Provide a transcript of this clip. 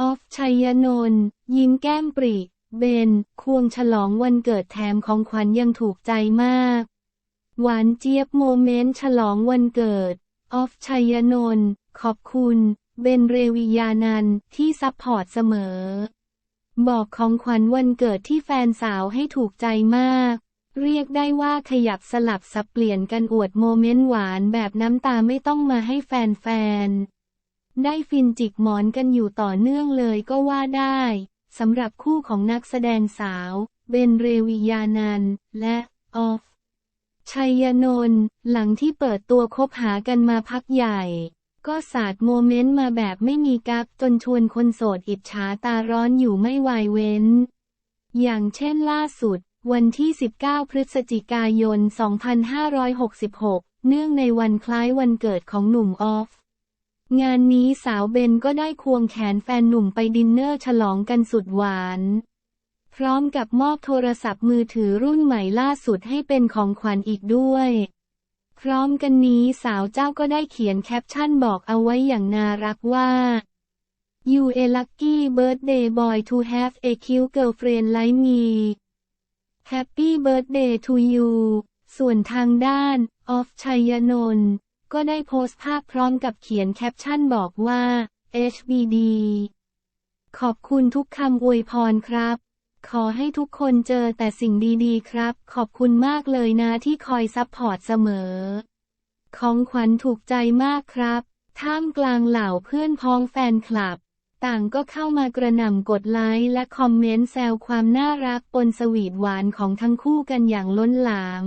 ออฟชัยนนท์ยิ้มแก้มปริเบน ควงฉลองวันเกิดแถมของขวัญยังถูกใจมาก หวานเจี๊ยบโมเมนต์ฉลองวันเกิด ออฟชัยนนท์ขอบคุณ เบนเรวิยานันที่ซัพพอร์ตเสมอ บอกของขวัญวันเกิดที่แฟนสาวให้ถูกใจมาก เรียกได้ว่าขยับสลับสับเปลี่ยนกันอวดโมเมนต์หวานแบบน้ำตาไม่ต้องมาให้แฟนๆ ได้ฟินจิกหมอนกันอยู่ต่อเนื่องเลยก็ว่าได้สำหรับคู่ของนักแสดงสาว เบนเรวิยานันและออฟ ชัยนนท์หลังที่เปิดตัวคบหากันมาพักใหญ่ ก็สาดโมเมนต์มาแบบไม่มีกักจนชวนคนโสดอิจฉาตาร้อนอยู่ไม่วายเว้น อย่างเช่นล่าสุด วันที่ 19 พฤศจิกายน 2566 เนื่องในวันคล้ายวันเกิดของหนุ่มออฟ งานนี้สาวเบนก็ได้ควงแขนแฟนหนุ่มไปดินเนอร์ฉลองกันสุดหวาน พร้อมกับมอบโทรศัพท์มือถือรุ่นใหม่ล่าสุดให้เป็นของขวัญอีกด้วย พร้อมกันนี้สาวเจ้าก็ได้เขียนแคปชั่นบอกเอาไว้อย่างน่ารักว่า You a lucky birthday boy to have a cute girlfriend like me Happy birthday to you ส่วนทางด้าน ออฟชัยนนท์ ก็ได้โพสต์ภาพพร้อมกับเขียนแคปชั่นบอกว่า HBD ขอบคุณทุกคำอวยพรครับ ขอให้ทุกคนเจอแต่สิ่งดีๆ ครับ ขอบคุณมากเลยนะที่คอยซัพพอร์ตเสมอ ของขวัญถูกใจมากครับ ท่ามกลางเหล่าเพื่อนพ้องแฟนคลับ ต่างก็เข้ามากระหน่ำกดไลค์และคอมเมนต์แซวความน่ารักปนสวีทหวานของทั้งคู่กันอย่างล้นหลาม